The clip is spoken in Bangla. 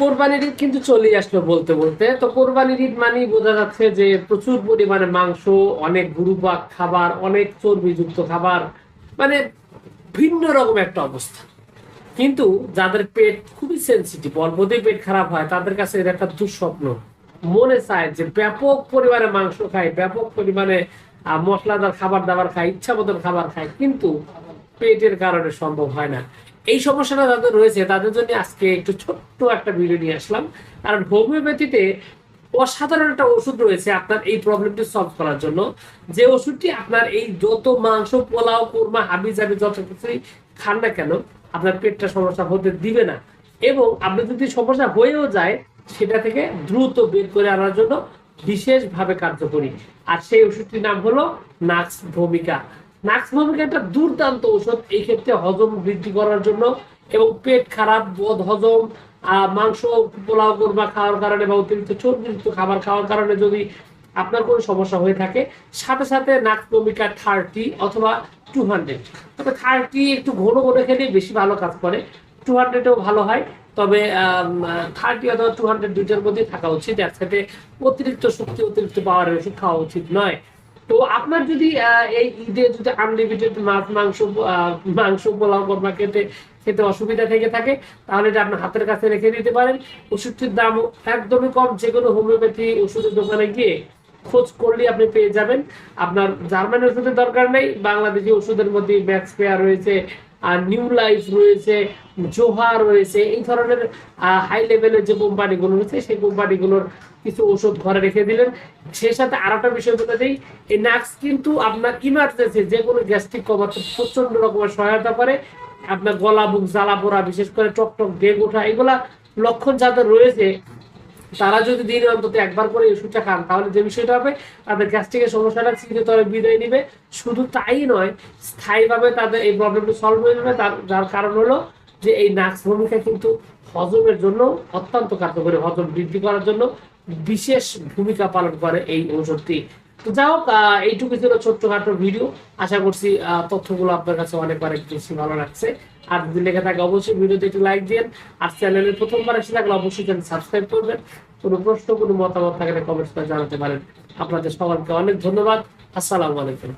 কোরবানির ঈদ কিন্তু চলে আসলো বলতে বলতে। তো কোরবানির ঈদ মানেই বোঝা যাচ্ছে যে প্রচুর পরিমাণে মাংস, অনেক গুরুপাক খাবার, অনেক চর্বিযুক্ত খাবার মানে ভিন্ন রকম একটা অবস্থা। কিন্তু যাদের পেট খুবই সেন্সিটিভ অল্পতেই পেট খারাপ হয়, তাদের কাছে এটা একটা দুঃস্বপ্ন। মনে চায় যে ব্যাপক পরিমাণে মাংস খায়, ব্যাপক পরিমাণে মশলাদার খাবার দাবার খায় ইচ্ছা মতন খাবার খায়, কিন্তু পেটের কারণে সম্ভব হয় না। এই সমস্যাটা যাদের রয়েছে, তাদের জন্য আজকে একটু ছোট্ট একটা ভিডিও নিয়ে আসলাম। কারণ হোমিওপ্যাথিতে অসাধারণ একটা ওষুধ রয়েছে আপনার এই প্রবলেমটি সলভ করার জন্য। যে ওষুধটি আপনার এই যত মাংস, পোলাও, কোরমা হাবি জাবি, যত কিছুই খান না কেন, আপনার পেটটা সমস্যা হতে দিবে না। এবং আপনার যদি সমস্যা হয়েও যায়, সেটা থেকে দ্রুত বের করে আনার জন্য বিশেষভাবে কার্যকরী। আর সেই ওষুধটির নাম হলো নাক্স ভূমিকা। নাক্স ভূমিকা একটা দুর্দান্ত ওষুধ এই ক্ষেত্রে হজম বৃদ্ধি করার জন্য এবং পেট খারাপ, বোধ হজম মাংস, পোলাও, কোরমা খাওয়ার কারণে বা অতিরিক্ত চর্বিযুক্ত খাবার খাওয়ার কারণে যদি আপনার কোনো সমস্যা হয়ে থাকে, সাথে সাথে নাক্স ভূমিকা থার্টি অথবা টু হান্ড্রেড। তবে থার্টি একটু ঘন ঘন খেলে বেশি ভালো কাজ করে। টু হান্ড্রেডও ভালো হয়, তবে থার্টি অথবা টু হান্ড্রেড দুইটার মধ্যে থাকা উচিত। একসাথে অতিরিক্ত শক্তি, অতিরিক্ত পাওয়ারের ওষুধ খাওয়া উচিত নয়। তো আপনার যদি এই ঈদে যদি আনলিমিটেড মাছ, মাংস মাংস, পোলাও, কর্মা খেতে খেতে অসুবিধা থেকে থাকে, তাহলে এটা আপনার হাতের কাছে রেখে দিতে পারেন। ওষুধটির দামও একদমই কম যে কোনো হোমিওপ্যাথি ওষুধের দোকানে গিয়ে খোঁজ করলে আপনি পেয়ে যাবেন। আপনার জার্মানি ওষুধের দরকার নেই, বাংলাদেশি ওষুধের মধ্যে ম্যাক্স পেয়ার রয়েছে। নিউ লাইফ রয়েছে জোহা রয়েছে, এই ধরনের হাই লেভেলের যে কোম্পানিগুলো রয়েছে, সেই কোম্পানিগুলোর কিছু ওষুধ ঘরে রেখে দিলেন। সেই সাথে আর একটা বিষয় বলে দিই, এই নাক্স কিন্তু আপনার ইমার্জেন্সি যে কোনো গ্যাস্ট্রিক কমাতে প্রচণ্ড রকমের সহায়তা করে। আপনার গলা বুক জ্বালা পোড়া, বিশেষ করে টকটক বেগ ওঠা এগুলা লক্ষণ যাদের রয়েছে। তারা যদি দিনে অন্তত একবার করে ওষুধটা খান, তাহলে যে বিষয়টা হবে, তাদের গ্যাস্ট্রিকের সমস্যাটা চিরতরে বিদায় নিবে। শুধু তাই নয়, স্থায়ীভাবে তাদের এই প্রবলেমটা সলভ হয়ে যাবে। তার, যার কারণ হলো যে এই নাক্স ভূমিকা কিন্তু হজমের জন্য অত্যন্ত কার্যকরী, হজম বৃদ্ধি করার জন্য বিশেষ ভূমিকা পালন করে এই ঔষধটি। যাই হোক এইটুকু ছিল ছোট্টখাটো ভিডিও আশা করছি তথ্যগুলো আপনার কাছে অনেক অনেক বেশি ভালো লাগছে। আর যদি লেগে থাকে, অবশ্যই ভিডিওতে একটু লাইক দিন আর চ্যানেলে প্রথমবার এসে থাকলে অবশ্যই চ্যানেল সাবস্ক্রাইব করবেন। কোনো প্রশ্ন, কোনো মতামত থাকলে কমেন্টস করে জানাতে পারেন। আপনাদের সবাইকে অনেক ধন্যবাদ। আসসালামু আলাইকুম।